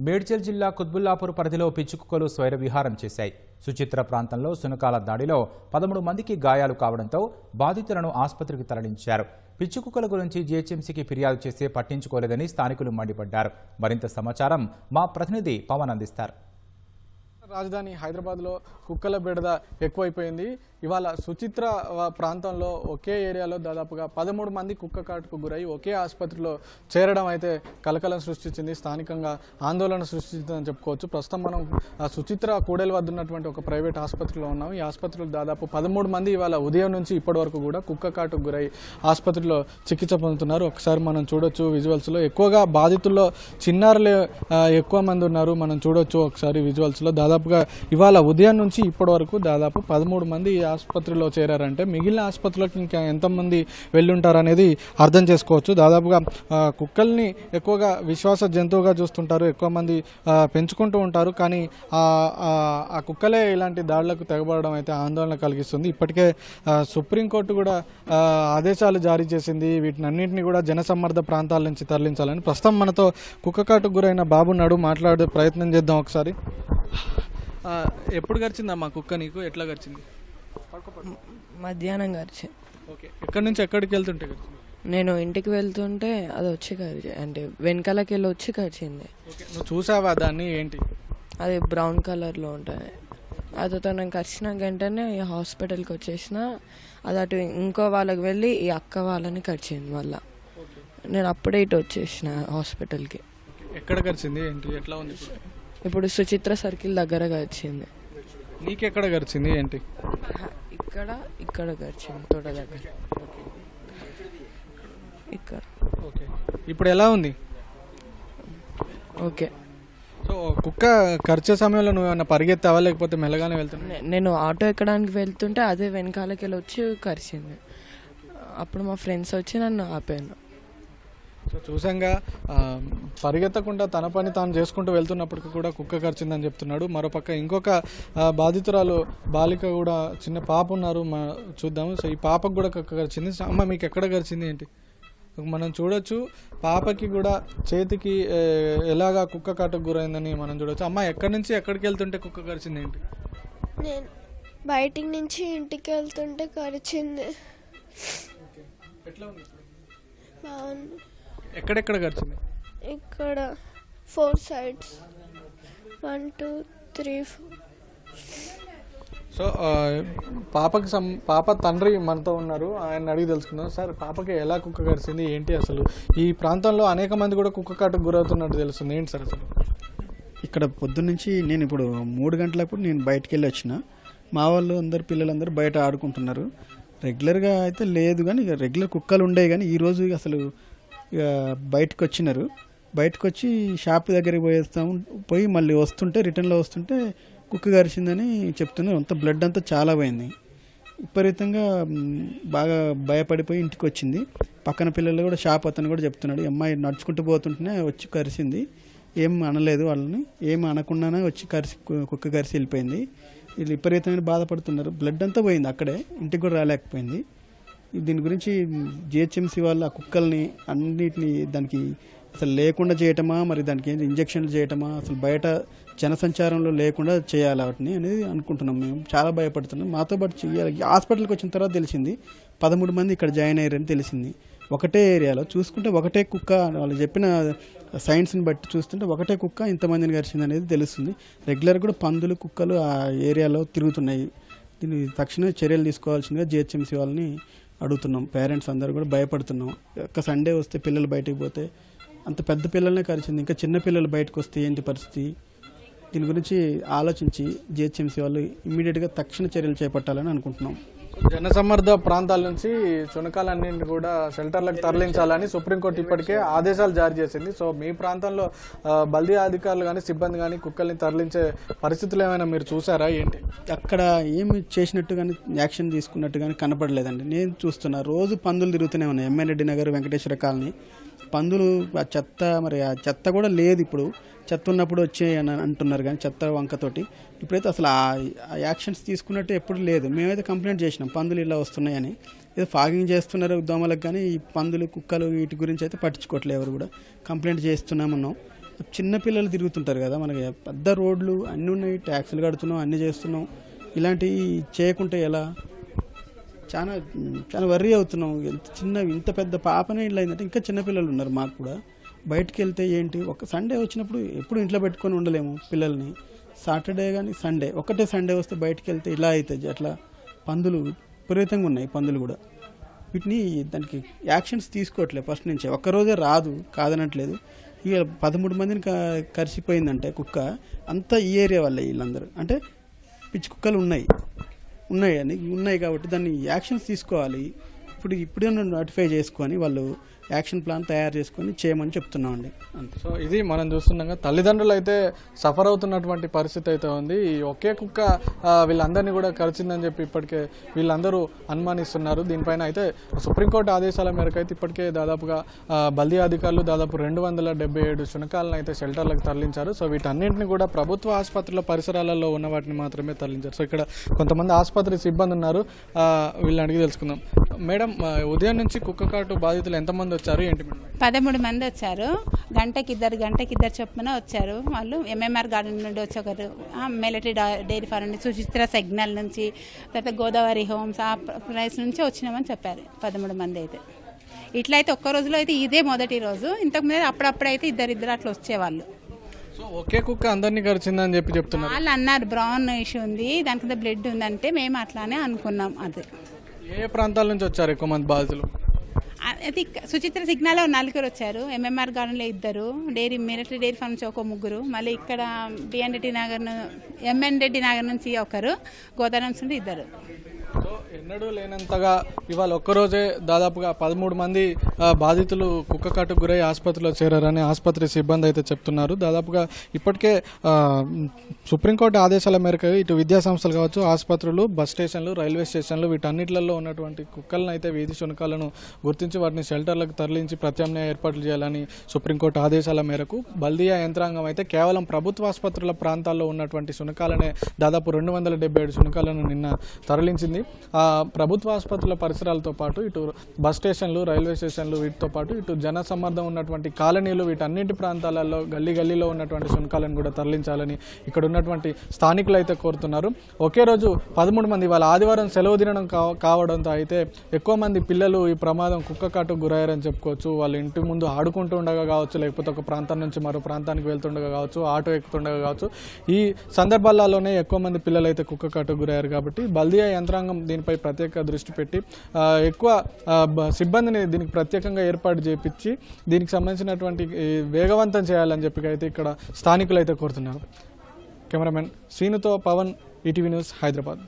మేడ్చల్ జిల్లా కుత్బుల్లాపూర్ పరిధిలో పిచ్చుకుక్కలు స్వైర విహారం చేశాయి. సుచిత్ర ప్రాంతంలో సునకాల దాడిలో పదమూడు మందికి గాయాలు కావడంతో బాధితులను ఆసుపత్రికి తరలించారు. పిచ్చుకుక్కల గురించి జీహెచ్ఎంసీకి ఫిర్యాదు చేసి పట్టించుకోలేదని స్థానికులు మండిపడ్డారు. మరింత సమాచారం మా ప్రతినిధి పవన్ అందిస్తారు. రాజధాని హైదరాబాద్లో కుక్కల బెడద ఎక్కువైపోయింది. ఇవాళ సుచిత్ర ప్రాంతంలో ఒకే ఏరియాలో దాదాపుగా పదమూడు మంది కుక్క కాటుకు గురై ఒకే ఆసుపత్రిలో చేరడం అయితే కలకలం సృష్టించింది. స్థానికంగా ఆందోళన సృష్టించిందని చెప్పుకోవచ్చు. ప్రస్తుతం మనం సుచిత్ర కూడలి వద్ద ఉన్నటువంటి ఒక ప్రైవేట్ ఆసుపత్రిలో ఉన్నాం ఈ ఆసుపత్రిలో దాదాపు పదమూడు మంది ఇవాళ ఉదయం నుంచి ఇప్పటి వరకు కూడా కుక్క కాటుకు గురై ఆసుపత్రిలో చికిత్స పొందుతున్నారు. ఒకసారి మనం చూడొచ్చు విజువల్స్లో. ఎక్కువగా బాధితుల్లో చిన్నారులే ఎక్కువ మంది ఉన్నారు. మనం చూడొచ్చు ఒకసారి విజువల్స్లో. దాదాపు దాదాపుగా ఇవాళ ఉదయం నుంచి ఇప్పటి వరకు దాదాపు పదమూడు మంది ఈ ఆసుపత్రిలో చేరారంటే మిగిలిన ఆసుపత్రులకు ఇంకా ఎంతమంది వెళ్ళుంటారు అనేది అర్థం చేసుకోవచ్చు. దాదాపుగా కుక్కల్ని ఎక్కువగా విశ్వాస జంతువుగా చూస్తుంటారు ఎక్కువ మంది పెంచుకుంటూ ఉంటారు. కానీ ఆ కుక్కలే ఇలాంటి దాడులకు తెగబడడం అయితే ఆందోళన కలిగిస్తుంది. ఇప్పటికే సుప్రీంకోర్టు కూడా ఆదేశాలు జారీ చేసింది. వీటినన్నింటినీ కూడా జనసమ్మర్ద ప్రాంతాల నుంచి తరలించాలని. ప్రస్తుతం మనతో కుక్కకాటుకు గురైన బాబు నాడు మాట్లాడే ప్రయత్నం చేద్దాం ఒకసారి. ఎప్పుడు గడిచిందా మా కుక్క నీకు? ఎట్లా గడిచింది? మధ్యాహ్నం ఓకే. ఎక్కడి నుంచి ఎక్కడికి వెళ్తుంటే నేను ఇంటికి వెళ్తుంటే అది వచ్చి కరిచి అంటే వెనకాలకి వెళ్ళి వచ్చి కరిచింది ఓకే. నువ్వు చూసావా దాన్ని? ఏంటి? అది బ్రౌన్ కలర్లో ఉంటుంది. అదితో నేను కరిచిన వెంటనే ఈ హాస్పిటల్కి వచ్చేసిన అది అటు ఇంకో వాళ్ళకి వెళ్ళి ఈ అక్క వాళ్ళని కరిచింది మళ్ళా. నేను అప్పుడే ఇటు వచ్చేసిన హాస్పిటల్కి. ఎక్కడ గడిచింది? ఏంటి? ఎట్లా ఉంది? ఇప్పుడు? సుచిత్ర సర్కిల్ దగ్గర కరిచింది నీకెక్కడ గడిచింది? ఏంటి? ఇక్కడ ఇక్కడ కరిచింది తోట దగ్గర. ఇక్కడ. ఓకే. ఇప్పుడు ఎలా ఉంది? ఓకే. సో కుక్క ఖర్చు సమయంలో నువ్వు ఏమన్నా పరిగెత్తావా లేకపోతే మెల్లగానే వెళ్తున్నావు? నే- నేను ఆటో ఎక్కడానికి వెళ్తుంటే అదే వెనకాలకి వెళ్ళి వచ్చి కరిచింది. అప్పుడు మా ఫ్రెండ్స్ వచ్చి నన్ను ఆపాను సో చూసాంగా పరిగెత్తకుండా తన పని తాను చేసుకుంటూ వెళ్తున్నప్పటికీ కూడా కుక్క కరిచిందని చెప్తున్నాడు. మరోపక్క ఇంకొక బాధితురాలు బాలిక కూడా చిన్న పాప ఉన్నారు. మా చూద్దాము. సో ఈ పాపకు కూడా కుక్క కరిచింది. అమ్మ మీకు ఎక్కడ కరిచింది ఏంటి? మనం చూడొచ్చు. పాపకి కూడా చేతికి ఎలాగా కుక్క కాటుకు గురైందని మనం చూడొచ్చు. అమ్మ ఎక్కడి నుంచి ఎక్కడికి వెళ్తుంటే కుక్క కరిచింది ఏంటి? నేను బయటికి నుంచి ఇంటికి వెళ్తుంటే కరిచింది. ఎట్లా ఉంది? బాగుంది. ఎక్కడెక్కడ కరిచింది ఇక్కడ four sides. One two three four. So పాపకి సం పాప తండ్రి మనతో ఉన్నారు. ఆయన అడిగి తెలుసుకుందాం. సార్ పాపకి ఎలా కుక్క కరిచింది ఏంటి అసలు? ఈ ప్రాంతంలో అనేక మంది కూడా కుక్క కాటుకు గురవుతున్నట్టు తెలుస్తుంది. ఏంటి సార్ అసలు? ఇక్కడ పొద్దున్నుంచి నేను ఇప్పుడు మూడు గంటలప్పుడు నేను బయటికి వెళ్ళి వచ్చిన. మా వాళ్ళు అందరు పిల్లలందరూ బయట ఆడుకుంటున్నారు. రెగ్యులర్గా అయితే లేదు కానీ ఇక రెగ్యులర్ కుక్కలు ఉండేవి కానీ ఈరోజు అసలు బయటకు వచ్చినారు బయటకు వచ్చి షాప్ దగ్గరికి పోయేస్తాం పోయి మళ్ళీ వస్తుంటే రిటర్న్లో వస్తుంటే కుక్క గరిచిందని చెప్తున్నారు. అంత బ్లడ్ అంతా చాలా పోయింది. విపరీతంగా బాగా భయపడిపోయి ఇంటికి వచ్చింది పక్కన పిల్లలు కూడా షాప్ అతను కూడా చెప్తున్నాడు అమ్మాయి నడుచుకుంటూ పోతుంటేనే వచ్చి కరిసింది. ఏం అనలేదు వాళ్ళని. ఏం అనకుండానే వచ్చి కరిసి కుక్క కరిసి వెళ్ళిపోయింది. వీళ్ళు విపరీతమైన బాధపడుతున్నారు. బ్లడ్ అంతా పోయింది అక్కడే. ఇంటికి కూడా రాలేకపోయింది. దీని గురించి జిహెచ్ఎంసీ వాళ్ళు ఆ కుక్కల్ని అన్నిటిని దానికి అసలు లేకుండా చేయటమా? మరి దానికి ఏంటి ఇంజక్షన్లు చేయటమా? అసలు బయట జనసంచారంలో లేకుండా చేయాలి వాటిని అనేది అనుకుంటున్నాం మేము. చాలా భయపడుతున్నాం. మాతో పాటు చేయాలి హాస్పిటల్కి వచ్చిన తర్వాత తెలిసింది పదమూడు మంది ఇక్కడ జాయిన్ అయ్యారని తెలిసింది. ఒకటే ఏరియాలో చూసుకుంటే ఒకటే కుక్క వాళ్ళు చెప్పిన సైన్స్ని బట్టి చూస్తుంటే ఒకటే కుక్క ఇంతమందిని గరిచింది అనేది తెలుస్తుంది. రెగ్యులర్ కూడా పందులు కుక్కలు ఆ ఏరియాలో తిరుగుతున్నాయి. దీన్ని తక్షణ చర్యలు తీసుకోవాల్సిందిగా జిహెచ్ఎంసీ వాళ్ళని అడుగుతున్నాం. పేరెంట్స్ అందరూ కూడా భయపడుతున్నాం. ఒక సండే వస్తే పిల్లలు బయటికి పోతే అంత పెద్ద పిల్లలనే కరిచింది ఇంకా చిన్న పిల్లలు బయటకు వస్తే ఏంటి పరిస్థితి? దీని గురించి ఆలోచించి జిహెచ్ఎంసీ వాళ్ళు ఇమ్మీడియట్గా తక్షణ చర్యలు చేపట్టాలని అనుకుంటున్నాం. జనసమ్మర్ద ప్రాంతాల నుంచి చునకాలన్నింటిని కూడా షెల్టర్లకు తరలించాలని సుప్రీంకోర్టు ఇప్పటికే ఆదేశాలు జారీ చేసింది. సో మీ ప్రాంతంలో బల్దీ అధికారులు కానీ సిబ్బంది కానీ కుక్కల్ని తరలించే పరిస్థితులు ఏమైనా మీరు చూసారా ఏంటి? అక్కడ ఏమి చేసినట్టు కానీ యాక్షన్ తీసుకున్నట్టు కానీ కనపడలేదండి. నేను చూస్తున్నా రోజు పందులు తిరుగుతూనే ఉన్నాయి. ఎంఎన్రెడ్డి నగర్ వెంకటేశ్వర కాలనీ. పందులు ఆ చెత్త మరి ఆ చెత్త కూడా లేదు ఇప్పుడు. చెత్త ఉన్నప్పుడు వచ్చే అని అంటున్నారు కానీ చెత్త వంకతోటి. ఇప్పుడైతే అసలు ఆ యాక్షన్స్ తీసుకున్నట్టు ఎప్పుడు లేదు. మేమైతే కంప్లైంట్ చేసినాం పందులు ఇలా వస్తున్నాయని. ఏదో ఫాగింగ్ చేస్తున్నారు దోమలకు కానీ ఈ పందులు కుక్కలు వీటి గురించి అయితే పట్టించుకోవట్లేదు ఎవరు కూడా. కంప్లైంట్ చేస్తున్నామన్నాం చిన్నపిల్లలు తిరుగుతుంటారు కదా మనకి పెద్ద రోడ్లు అన్నీ ఉన్నాయి ట్యాక్సీలు కడుతున్నాం అన్నీ చేస్తున్నాం. ఇలాంటివి చేయకుంటే ఎలా? చాలా చాలా వర్రీ అవుతున్నాం. ఎంత చిన్న ఇంత పెద్ద పాపనే ఇళ్ళు అయిందంటే ఇంకా చిన్నపిల్లలు ఉన్నారు మాకు కూడా. బయటికి వెళ్తే ఏంటి ఒక సండే వచ్చినప్పుడు ఎప్పుడు ఇంట్లో పెట్టుకొని ఉండలేము పిల్లల్ని. సాటర్డే కానీ సండే ఒకటే సండే వస్తే బయటికి వెళ్తే ఇలా అవుతుంది అట్లా పందులు విపరీతంగా ఉన్నాయి పందులు కూడా. వీటిని దానికి యాక్షన్స్ తీసుకోవట్లేదు ఫస్ట్ నుంచి. ఒక్కరోజే రాదు కాదనట్లేదు. ఇక పదమూడు మందిని కరిసిపోయిందంటే కుక్క అంతా ఈ ఏరియా వల్ల వీళ్ళందరూ. అంటే పిచ్చి కుక్కలు ఉన్నాయి. ఉన్నాయని ఉన్నాయి కాబట్టి దాన్ని యాక్షన్స్ తీసుకోవాలి. ఇప్పుడు ఇప్పుడే నోటిఫై చేసుకొని వాళ్ళు యాక్షన్ ప్లాన్ తయారు చేసుకొని చేయమని చెప్తున్నామండి. అంతే. సో ఇది మనం చూస్తున్నాం తల్లిదండ్రులు అయితే సఫర్ అవుతున్నటువంటి పరిస్థితి అయితే ఉంది. ఈ ఒకే కుక్క వీళ్ళందరినీ కూడా కరిచిందని చెప్పి ఇప్పటికే వీళ్ళందరూ అనుమానిస్తున్నారు. దీనిపైన అయితే సుప్రీంకోర్టు ఆదేశాల మేరకు అయితే ఇప్పటికే దాదాపుగా బల్దీ అధికారులు దాదాపు రెండు వందల డెబ్బై ఏడు శునకాలను అయితే షెల్టర్లకు తరలించారు. సో వీటన్నింటిని కూడా ప్రభుత్వ ఆసుపత్రుల పరిసరాలలో ఉన్న వాటిని మాత్రమే తరలించారు. సో ఇక్కడ కొంతమంది ఆసుపత్రి సిబ్బంది ఉన్నారు. వీళ్ళని అడిగి తెలుసుకుందాం. మేడం ఉదయం నుంచి కుక్క కాటు బాధితులు ఎంతమంది వచ్చారు? ఏంటి మేడం? పదమూడు మంది వచ్చారు. గంటకి ఇద్దరు గంటకి ఇద్దరు చొప్పున వచ్చారు వాళ్ళు. ఎంఎంఆర్ గార్డెన్ నుండి వచ్చి ఒకరు మిలిటరీ డైరీ ఫార్మ్ నుండి సుచిత్ర సిగ్నల్ నుంచి తర్వాత గోదావరి హోమ్స్ ఆ ప్రైస్ నుంచి వచ్చినామని చెప్పారు పదమూడు మంది అయితే. ఇట్లా అయితే ఒక్క రోజులో అయితే ఇదే మొదటి రోజు. ఇంతకు ముందు అప్పుడప్పుడు అయితే ఇద్దరు ఇద్దరు అట్లా వచ్చేవాళ్ళు. సో ఒకే కుక్క అందరినీ కరిచిందని చెప్పి చెప్తున్నారు. వాళ్ళు అన్నారు బ్రౌన్ ఇష్యూ ఉంది దాని కింద బ్లడ్ ఉందంటే మేము అట్లానే అనుకున్నాం అది. ఏ ప్రాంతాల నుంచి వచ్చారు ఎక్కువ మంది బాధితులు? అది సుచిత్ర సిగ్నల్లో నలుగురు వచ్చారు. ఎంఎంఆర్ గార్డెన్లో ఇద్దరు. డైరీ మిలిటరీ డైరీ ఫార్మ్ నుంచి ఒక ముగ్గురు. మళ్ళీ ఇక్కడ బిఎన్ రెడ్డి నగర్ ఎంఎన్ రెడ్డి నగర్ నుంచి ఒకరు. గోదావరి నుంచి ఇద్దరు. ఎన్నడూ లేనంతగా ఇవాళ ఒక్కరోజే దాదాపుగా పదమూడు మంది బాధితులు కుక్క కాటుకు గురై ఆసుపత్రిలో చేరారని ఆసుపత్రి సిబ్బంది అయితే చెప్తున్నారు. దాదాపుగా ఇప్పటికే సుప్రీంకోర్టు ఆదేశాల మేరకు ఇటు విద్యా సంస్థలు కావచ్చు ఆసుపత్రులు బస్ స్టేషన్లు రైల్వే స్టేషన్లు వీటన్నిటిలలో ఉన్నటువంటి కుక్కలను అయితే వీధి శునకాలను గుర్తించి వాటిని షెల్టర్లకు తరలించి ప్రత్యామ్నాయ ఏర్పాట్లు చేయాలని సుప్రీంకోర్టు ఆదేశాల మేరకు బల్దియా యంత్రాంగం అయితే కేవలం ప్రభుత్వ ఆసుపత్రుల ప్రాంతాల్లో ఉన్నటువంటి శునకాలనే దాదాపు రెండు వందల డెబ్బై ఏడు శునకాలను నిన్న తరలించింది. ప్రభుత్వ ఆసుపత్రుల పరిసరాలతో పాటు ఇటు బస్ స్టేషన్లు రైల్వే స్టేషన్లు వీటితో పాటు ఇటు జన సమ్మర్దం ఉన్నటువంటి కాలనీలు వీటన్నిటి ప్రాంతాలలో గల్లీ గల్లీలో ఉన్నటువంటి శునకాలను కూడా తరలించాలని ఇక్కడ ఉన్నటువంటి స్థానికులు అయితే కోరుతున్నారు. ఒకే రోజు పదమూడు మంది వాళ్ళ ఆదివారం సెలవు దినడం కావడంతో అయితే ఎక్కువ మంది పిల్లలు ఈ ప్రమాదం కుక్క కాటుకు గురయ్యారని చెప్పుకోవచ్చు. వాళ్ళ ఇంటి ముందు ఆడుకుంటూ ఉండగా కావచ్చు లేకపోతే ఒక ప్రాంతం నుంచి మరో ప్రాంతానికి వెళ్తుండగా కావచ్చు ఆటో ఎక్కుతుండగా కావచ్చు. ఈ సందర్భాలలోనే ఎక్కువ మంది పిల్లలు అయితే కుక్క కాటుకు గురయ్యారు కాబట్టి బల్దియా యంత్రాంగం దీనిపై ప్రత్యేక దృష్టి పెట్టి ఎక్కువ సిబ్బందిని దీనికి ప్రత్యేకంగా ఏర్పాటు చేపించి దీనికి సంబంధించినటువంటి వేగవంతం చేయాలని చెప్పి అయితే ఇక్కడ స్థానికులు అయితే కోరుతున్నారు. కెమెరామెన్ శ్రీనుతో పవన్ ఈటీవీ న్యూస్ హైదరాబాద్.